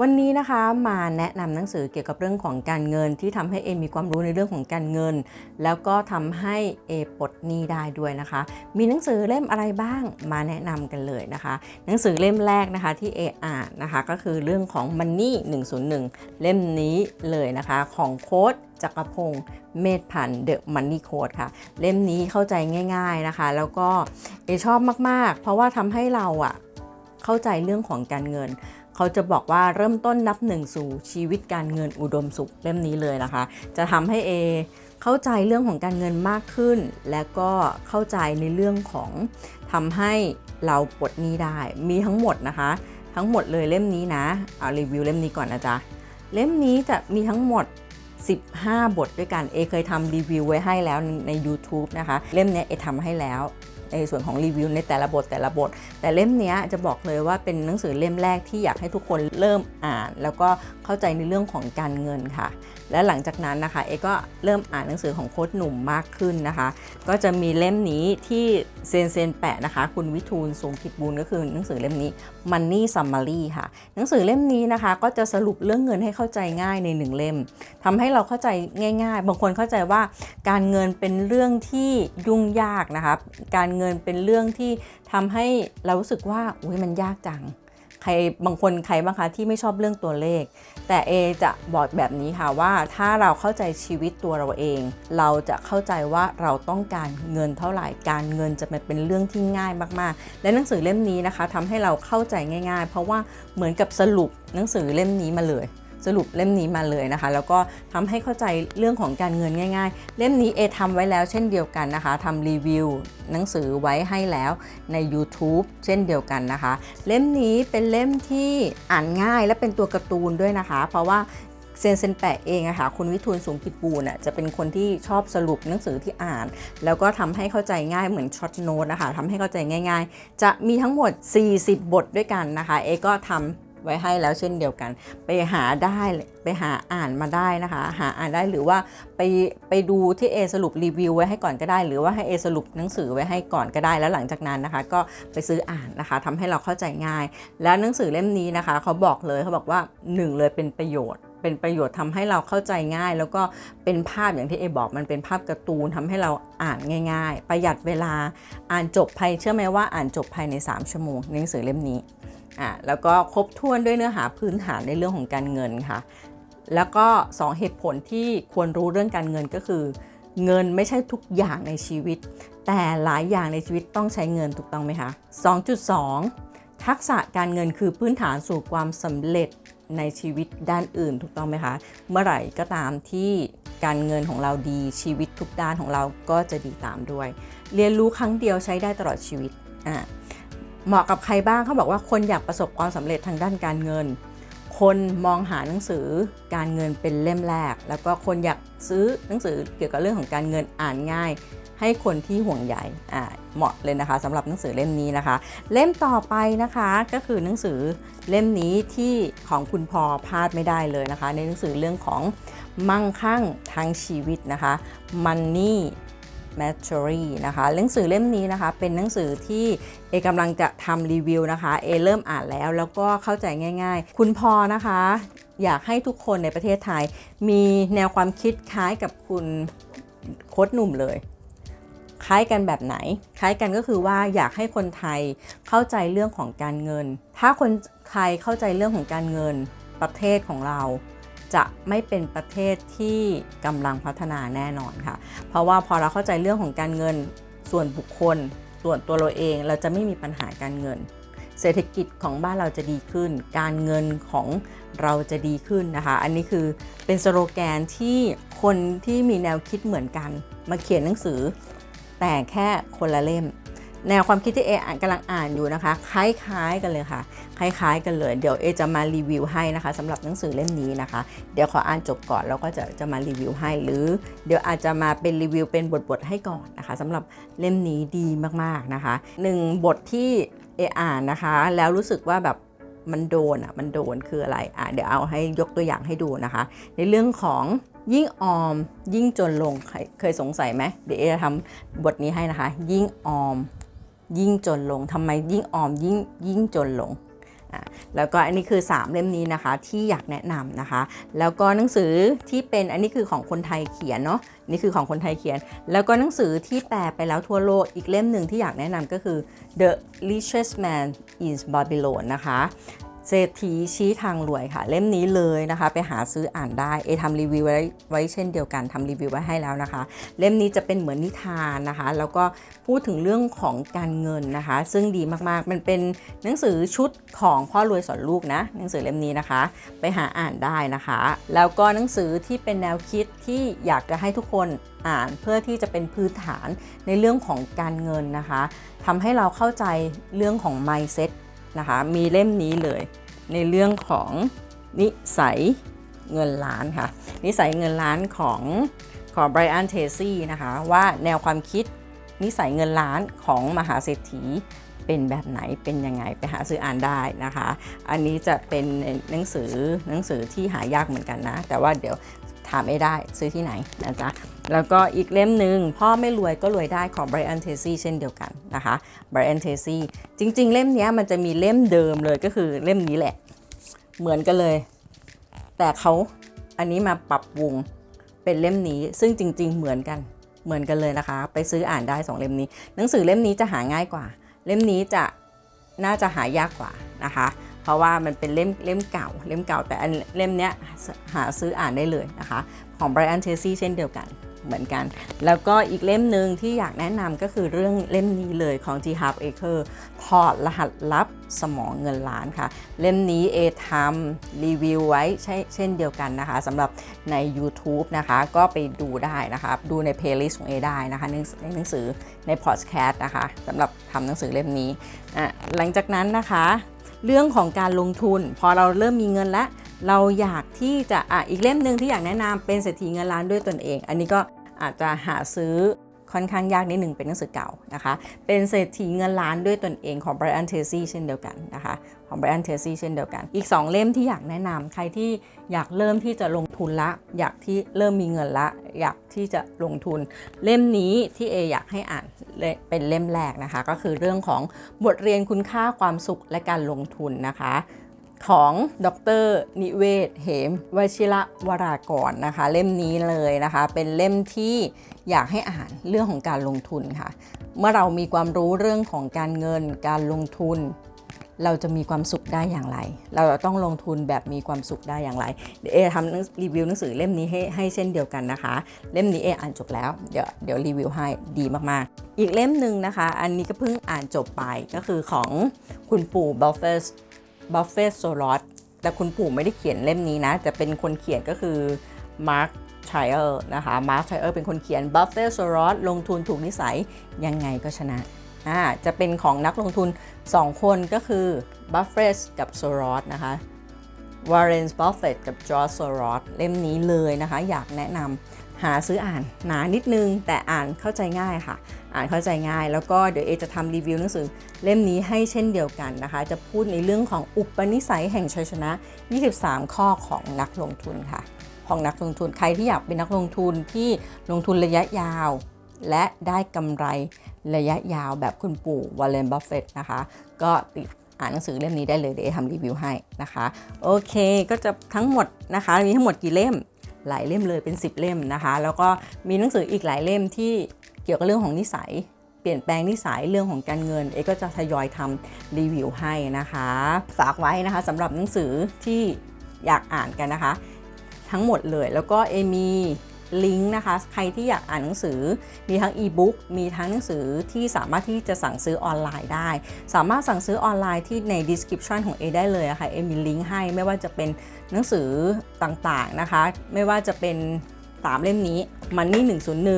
วันนี้นะคะมาแนะนำหนังสือเกี่ยวกับเรื่องของการเงินที่ทำให้เอมีความรู้ในเรื่องของการเงิน แล้วก็ทำให้เอปลดหนี้ได้ด้วยนะคะ มีหนังสือเล่มอะไรบ้างมาแนะนำกันเลยนะคะ หนังสือเล่มแรกนะคะที่เออ่านนะคะก็คือเรื่องของ Money 101 เล่มนี้เลยนะคะของโค้ดจักรพงศ์เมธพันธ์ The Money Code ค่ะ เล่มนี้เข้าใจง่าย ๆนะคะ แล้วก็เอชอบมากๆ เพราะว่าทำให้เราอะเข้าใจเรื่องของการเงิน เขาจะบอกว่าเริ่มต้นนับหนึ่งสู่ชีวิตการเงินอุดมสุขเล่มนี้เลยนะคะ จะทำให้เอเข้าใจเรื่องของการเงินมากขึ้น และก็เข้าใจในเรื่องของทำให้เราปลดหนี้ได้มีทั้งหมดนะคะ ทั้งหมดเลยเล่มนี้นะเอารีวิวเล่มนี้ก่อนนะจ๊ะเล่มนี้จะมีทั้งหมด 15 บทด้วยกันเอเคยทำรีวิวไว้ให้แล้วใน YouTube นะคะ เล่มนี้เอทำให้แล้ว ในส่วนของรีวิวในแต่ละบทแต่ละบท แต่เล่มนี้จะบอกเลยว่าเป็นหนังสือเล่มแรกที่อยากให้ทุกคนเริ่มอ่าน แล้วก็เข้าใจในเรื่องของการเงินค่ะ และหลังจากนั้นนะคะเอก็เริ่มอ่านหนังสือของโค้ชหนุ่มมากขึ้นนะคะ ก็จะมีเล่มนี้ที่เซนเซนแปะนะคะ คุณวิทูลสูงกิจบุญก็คือหนังสือเล่มนี้ Money Summary ค่ะ หนังสือเล่มนี้นะคะ ก็จะสรุปเรื่องเงินให้เข้าใจง่ายในหนึ่งเล่มทำให้เราเข้าใจง่าย ๆ บางคนเข้าใจว่าการเงินเป็นเรื่องที่ยุ่งยากนะคะการเงินเป็นเรื่องที่ทำให้เรารู้สึกว่าอุ้ยมันยากจัง ใครบางคนใครบ้างคะที่ไม่ชอบเรื่องตัวเลข แต่เอจะบอกแบบนี้ค่ะว่าถ้าเราเข้าใจชีวิตตัวเราเอง เราจะเข้าใจว่าเราต้องการเงินเท่าไหร่การเงินจะเป็นเรื่องที่ง่ายมากๆ และหนังสือเล่มนี้นะคะทำให้เราเข้าใจง่าย ๆ เพราะว่าเหมือนกับสรุปหนังสือเล่มนี้มาเลย สรุปเล่มนี้มาเลยนะคะ แล้วก็ทำให้เข้าใจเรื่องของการเงินง่าย ๆ เล่มนี้เอทำไว้แล้วเช่นเดียวกันนะคะทำรีวิวหนังสือไว้ให้แล้วใน YouTube เช่นเดียวกันนะคะ เล่มนี้เป็นเล่มที่อ่านง่ายและเป็นตัวการ์ตูนด้วยนะคะ เพราะว่าเซนเซนแปะเองอะค่ะคุณวิทูลสูงกิจบูรณ์อะจะเป็นคนที่ชอบสรุปหนังสือที่อ่าน แล้วก็ทำให้เข้าใจง่ายเหมือนช็อตโน้ตนะคะทำให้เข้าใจง่าย ๆ จะมีทั้งหมด 40 บทด้วยกันนะคะ เอก็ทำ ไว้ให้แล้วเช่นเดียวกัน ไปหาได้ไปหาอ่านมาได้นะคะ หาอ่านได้หรือว่าไปไปดูที่เอสรุปรีวิวไว้ให้ก่อนก็ได้ หรือว่าให้เอสรุปหนังสือไว้ให้ก่อนก็ได้ แล้วหลังจากนั้นนะคะ ก็ไปซื้ออ่านนะคะทำให้เราเข้าใจง่าย แล้วหนังสือเล่มนี้นะคะเขาบอกเลยเขาบอกว่าหนึ่งเลยเป็นประโยชน์เป็นประโยชน์ทำให้เราเข้าใจง่าย แล้วก็เป็นภาพอย่างที่เอบอกมันเป็นภาพการ์ตูนทำให้เราอ่านง่าย ๆ ประหยัดเวลาอ่านจบภายเชื่อไหมว่าอ่านจบภายใน 3 ชั่วโมงหนังสือเล่มนี้ อะแล้วก็ครบถ้วนด้วยเนื้อหาพื้นฐานในเรื่องของการเงินค่ะ แล้วก็ 2 เหตุผลที่ควรรู้เรื่องการเงินก็คือ เงินไม่ใช่ทุกอย่างในชีวิต แต่หลายอย่างในชีวิตต้องใช้เงินถูกต้องไหมคะ 2.2 ทักษะการเงินคือพื้นฐานสู่ความสำเร็จในชีวิตด้านอื่นถูกต้องไหมคะ เมื่อไหร่ก็ตามที่การเงินของเราดีชีวิตทุกด้านของเราก็จะดีตามด้วย เรียนรู้ครั้งเดียวใช้ได้ตลอดชีวิตอะ เหมาะกับใครบ้างเขาบอกว่าคนอยากประสบความสำเร็จทางด้านการเงิน คนมองหาหนังสือการเงินเป็นเล่มแรก แล้วก็คนอยากซื้อหนังสือเกี่ยวกับเรื่องของการเงินอ่านง่าย ให้คนที่ห่วงใยอ่าเหมาะเลยนะคะสำหรับหนังสือเล่มนี้นะคะ เล่มต่อไปนะคะก็คือหนังสือเล่มนี้ที่ของคุณพอพลาดไม่ได้เลยนะคะ ในหนังสือเรื่องของมั่งคั่งทางชีวิตนะคะ Money m a t u r y นะคะหนังสือเล่มนี้นะคะเป็นหนังสือที่เอกำลังจะทำรีวิวนะคะเอเริ่มอ่านแล้วแล้วก็เข้าใจง่าย ๆ คุณพอนะคะ อยากให้ทุกคนในประเทศไทย มีแนวความคิดคล้ายกับคุณโค้ดหนุ่มเลยคล้ายกันแบบไหน คล้ายกันก็คือว่าอยากให้คนไทยเข้าใจเรื่องของการเงิน ถ้าคนไทยเข้าใจเรื่องของการเงินประเทศของเรา จะไม่เป็นประเทศที่กำลังพัฒนาแน่นอนค่ะ เพราะว่าพอเราเข้าใจเรื่องของการเงินส่วนบุคคล ส่วนตัวเราเองเราจะไม่มีปัญหาการเงิน เศรษฐกิจของบ้านเราจะดีขึ้น การเงินของเราจะดีขึ้นนะคะ อันนี้คือเป็นสโลแกนที่คนที่มีแนวคิดเหมือนกัน มาเขียนหนังสือ แต่แค่คนละเล่ม แนวความคิดที่เออ่านกำลังอ่านอยู่นะคะ คล้ายๆกันเลยค่ะ คล้ายๆกันเลย เดี๋ยวเอจะมารีวิวให้นะคะสำหรับหนังสือเล่มนี้นะคะ เดี๋ยวขออ่านจบก่อนแล้วก็จะจะมารีวิวให้ หรือ เดี๋ยวอาจจะมาเป็นรีวิวเป็นบทๆให้ก่อนนะคะสำหรับเล่มนี้ดีมากๆนะคะหนึ่งบทที่เออ่านนะคะ แล้วรู้สึกว่าแบบมันโดนอะมันโดนคืออะไรอะเดี๋ยวเอาให้ยกตัวอย่างให้ดูนะคะ ในเรื่องของยิ่งออม ยิ่งจนลงเคยสงสัยไหมเดี๋ยวเอจะทำบทนี้ให้นะคะ ยิ่งออม ยิ่งจนลงทำไมยิ่งออมยิ่งยิ่งจนลงแล้วก็อันนี้คือ 3 เล่มนี้นะคะที่อยากแนะนำนะคะ แล้วก็หนังสือที่เป็นอันนี้คือของคนไทยเขียนเนาะนี่คือของคนไทยเขียน แล้วก็หนังสือที่แปลไปแล้วทั่วโลกอีกเล่มหนึ่งที่อยากแนะนำก็คือ The Richest Man in Babylon นะคะ เศรษฐีชี้ทางรวยค่ะ เล่มนี้เลยนะคะ ไปหาซื้ออ่านได้เอทำรีวิวไว้ไว้เช่นเดียวกันทำรีวิวไว้ให้แล้วนะคะ เล่มนี้จะเป็นเหมือนนิทานนะคะ แล้วก็พูดถึงเรื่องของการเงินนะคะ ซึ่งดีมากๆ มันเป็นหนังสือชุดของพ่อรวยสอนลูกนะหนังสือเล่มนี้นะคะ ไปหาอ่านได้นะคะ แล้วก็หนังสือที่เป็นแนวคิดที่อยากจะให้ทุกคนอ่านเพื่อที่จะเป็นพื้นฐานในเรื่องของการเงินนะคะทำให้เราเข้าใจเรื่องของ mindset นะคะ มีเล่มนี้เลย ในเรื่องของนิสัยเงินล้านค่ะ นิสัยเงินล้านของของไบรอันเทซี่นะคะว่าแนวความคิดนิสัยเงินล้านของมหาเศรษฐีเป็นแบบไหนเป็นยังไงไปหาซื้ออ่านได้นะคะ อันนี้จะเป็นหนังสือหนังสือที่หายากเหมือนกันนะ แต่ว่าเดี๋ยว ถามไม่ได้ซื้อที่ไหนนะจ๊ะแล้วก็อีกเล่มหนึ่งพ่อไม่รวยก็รวยได้ของ Brian Tracy เช่นเดียวกันนะคะ Brian Tracy จริง ๆ เล่มนี้มันจะมีเล่มเดิมเลยก็คือเล่มนี้แหละ เหมือนกันเลย แต่เขาอันนี้มาปรับปรุงเป็นเล่มนี้ซึ่งจริง ๆ เหมือนกันเหมือนกันเลยนะคะ ไปซื้ออ่านได้สองเล่มนี้ หนังสือเล่มนี้จะหาง่ายกว่า เล่มนี้จะน่าจะหายากกว่านะคะ เพราะว่ามันเป็นเล่มเล่มเก่า เล่มเก่าแต่อันเล่มเนี้ยหาซื้ออ่านได้เลยนะคะ ของ Brian Tracy เช่นเดียวกันเหมือนกัน แล้วก็อีกเล่มหนึ่งที่อยากแนะนำก็คือเรื่องเล่มนี้เลยของ G Harv Eker ถอดรหัสลับสมองเงินล้านค่ะ เล่มนี้เอทำรีวิวไว้ใช่เช่นเดียวกันนะคะสำหรับใน YouTube นะคะก็ไปดูได้นะคะดูใน playlist ของเอได้นะคะในหนังสือใน podcast นะคะสำหรับทำหนังสือเล่มนี้ หลังจากนั้นนะคะ เรื่องของการลงทุน พอเราเริ่มมีเงินแล้ว เราอยากที่จะอะอีกเล่มหนึ่งที่อยากแนะนำเป็นเศรษฐีเงินล้านด้วยตนเอง อันนี้ก็อาจจะหาซื้อ ค่อนข้างยากนิดหนึ่งเป็นหนังสือเก่านะคะ เป็นเศรษฐีเงินล้านด้วยตนเองของ Brian Tracy เช่นเดียวกันนะคะ ของ Brian Tracy เช่นเดียวกัน อีก 2 เล่มที่อยากแนะนำใครที่อยากเริ่มที่จะลงทุนละ อยากที่เริ่มมีเงินละ อยากที่จะลงทุน เล่มนี้ที่เออยากให้อ่านเป็นเล่มแรกนะคะ ก็คือเรื่องของบทเรียนคุณค่าความสุขและการลงทุนนะคะ ของดรนิเวศ เหมวชิระวรากรนะคะ เล่มนี้เลยนะคะ เป็นเล่มที่อยากให้อ่านเรื่องของการลงทุนค่ะ เมื่อเรามีความรู้เรื่องของการเงินการลงทุน เราจะมีความสุขได้อย่างไร เราจะต้องลงทุนแบบมีความสุขได้อย่างไรเดี๋ยวเอทำรีวิวหนังสือเล่มนี้ให้ให้เช่นเดียวกันนะคะ เล่มนี้เออ่านจบแล้ว เดี๋ยวเดี๋ยวรีวิวให้ดีมากๆ อีกเล่มหนึ่งนะคะ อันนี้ก็เพิ่งอ่านจบไปก็คือของคุณปู่บัฟเฟส บัฟเฟ t โซลอ t แต่คุณปู่ไม่ได้เขียนเล่มนี้นะแต่เป็นคนเขียนก็คือมาร์คชัยเออร์นะคะมาร์คชัยเออร์เป็นคนเขียนบัฟเฟ t โซลอ t ลงทุนถูกนิสัยยังไงก็ชนะอ่าจะเป็นของนักลงทุน 2 คนก็คือบัฟเฟ t กับโซลอ t นะคะวอร์เรนบัฟเฟ t กับจอร์จโซลอ t เล่มนี้เลยนะคะ อยากแนะนำ หาซื้ออ่านหนานิดนึง แต่อ่านเข้าใจง่ายค่ะ อ่านเข้าใจง่าย แล้วก็เดี๋ยวเอจะทำรีวิวหนังสือเล่มนี้ให้เช่นเดียวกันนะคะ จะพูดในเรื่องของอุปนิสัยแห่งชัยชนะ 23 ข้อของนักลงทุนค่ะ ของนักลงทุนใครที่อยากเป็นนักลงทุนที่ลงทุนระยะยาว และได้กำไรระยะยาวแบบคุณปู่วอลเลนบัฟเฟตนะคะ ก็ติดอ่านหนังสือเล่มนี้ได้เลยเดี๋ยวเอทำรีวิวให้นะคะ โอเคก็จะทั้งหมดนะคะ มีทั้งหมดกี่เล่ม หลายเล่มเลยเป็น 10 เล่มนะคะ แล้วก็มีหนังสืออีกหลายเล่มที่เกี่ยวกับเรื่องของนิสัย เปลี่ยนแปลงนิสัยเรื่องของการเงิน เอก็จะทยอยทำรีวิวให้นะคะ ฝากไว้นะคะสำหรับหนังสือที่อยากอ่านกันนะคะ ทั้งหมดเลยแล้วก็เอมี ลิงก์นะคะ ใครที่อยากอ่านหนังสือ มีทั้งอีบุ๊กมีทั้งหนังสือที่สามารถที่จะสั่งซื้อออนไลน์ได้ สามารถสั่งซื้อออนไลน์ที่ใน description ของเอได้เลยะค่ะเอมีลิงก์ให้ไม่ว่าจะเป็นหนังสือต่างๆนะคะ ไม่ว่าจะเป็น 3 เล่มนี้ Money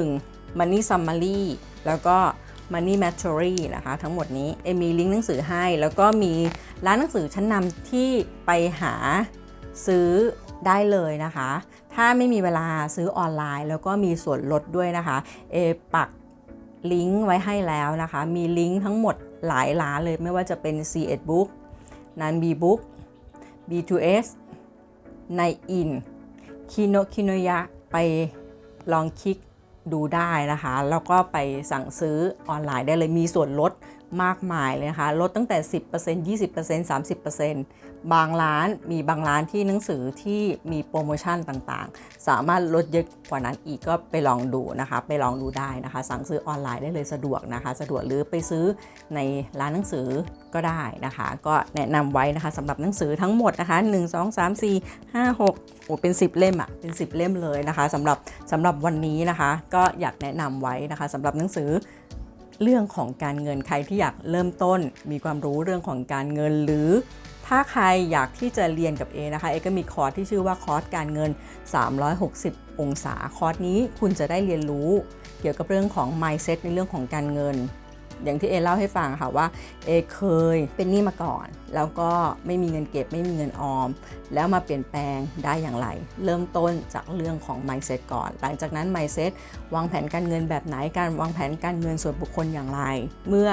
101 Money Summary แล้วก็ Money Mastery นะคะ ทั้งหมดนี้เอมีลิงก์หนังสือให้ แล้วก็มีร้านหนังสือชั้นนำที่ไปหาซื้อได้เลยนะคะ ถ้าไม่มีเวลาซื้อออนไลน์ แล้วก็มีส่วนลดด้วยนะคะเอปักลิงก์ไว้ให้แล้วนะคะ มีลิงก์ทั้งหมดหลายร้านเลยไม่ว่าจะเป็น C1 Book นัน B Book B2S ในอินคิโนคิโนยะไปลองคลิกดูได้นะคะ แล้วก็ไปสั่งซื้อออนไลน์ได้เลยมีส่วนลด มากมายเลยนะคะลดตั้งแต่ 10% 20% 30%บางร้านมีบางร้านที่หนังสือที่มีโปรโมชั่นต่างๆ สามารถลดเยอะกว่านั้นอีกก็ไปลองดูนะคะ ไปลองดูได้นะคะ สั่งซื้อออนไลน์ได้เลยสะดวกนะคะ สะดวกหรือไปซื้อในร้านหนังสือก็ได้นะคะ ก็แนะนำไว้นะคะสำหรับหนังสือทั้งหมดนะคะ 1 2 3 4 5 6โอ้เป็น 10 เล่มอะ่ะเป็น 10 เล่มเลยนะคะสำหรับสำหรับวันนี้นะคะ ก็อยากแนะนำไว้นะคะสำหรับหนังสือ เรื่องของการเงินใครที่อยากเริ่มต้น มีความรู้เรื่องของการเงินหรือ ถ้าใครอยากที่จะเรียนกับเอนะคะเอก็มีคอร์สที่ชื่อว่าคอร์สการเงิน 360 องศาคอร์สนี้คุณจะได้เรียนรู้ เกี่ยวกับเรื่องของ mindset ในเรื่องของการเงิน อย่างที่เอเล่าให้ฟังค่ะว่าเอเคยเป็นหนี้มาก่อน แล้วก็ไม่มีเงินเก็บไม่มีเงินออม แล้วมาเปลี่ยนแปลงได้อย่างไร เริ่มต้นจากเรื่องของ mindset ก่อน หลังจากนั้น mindset วางแผนการเงินแบบไหนการวางแผนการเงินส่วนบุคคลอย่างไร เมื่อ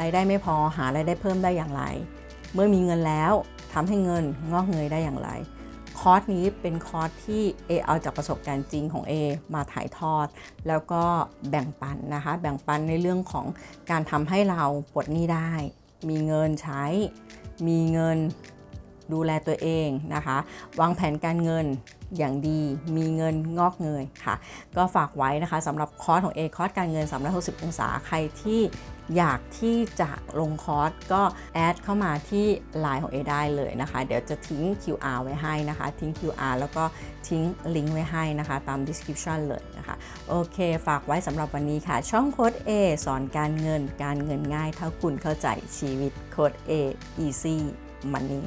รายได้ไม่พอหารายได้เพิ่มได้อย่างไร เมื่อมีเงินแล้วทำให้เงินงอกเงยได้อย่างไร คอร์สนี้เป็นคอร์สที่เอเอาจากประสบการณ์จริงของเอมาถ่ายทอด แล้วก็แบ่งปันนะคะ แบ่งปันในเรื่องของการทำให้เราปลดหนี้ได้ มีเงินใช้ มีเงินดูแลตัวเองนะคะ วางแผนการเงิน อย่างดีมีเงินงอกเงยค่ะ ก็ฝากไว้นะคะสำหรับคอร์สของเอคอร์สการเงิน 360 องศาใครที่อยากที่จะลงคอร์สก็แอดเข้ามาที่ Line ของ A ได้เลยนะคะ เดี๋ยวจะทิ้ง QR ไว้ให้นะคะ ทิ้ง QR แล้วก็ทิ้งลิงก์ไว้ให้นะคะ ตาม description เลยนะคะ โอเค ฝากไว้สำหรับวันนี้ค่ะ ช่องโค้ด A สอนการเงินการเงินง่ายเท่าคุณเข้าใจชีวิตโค้ด A easy money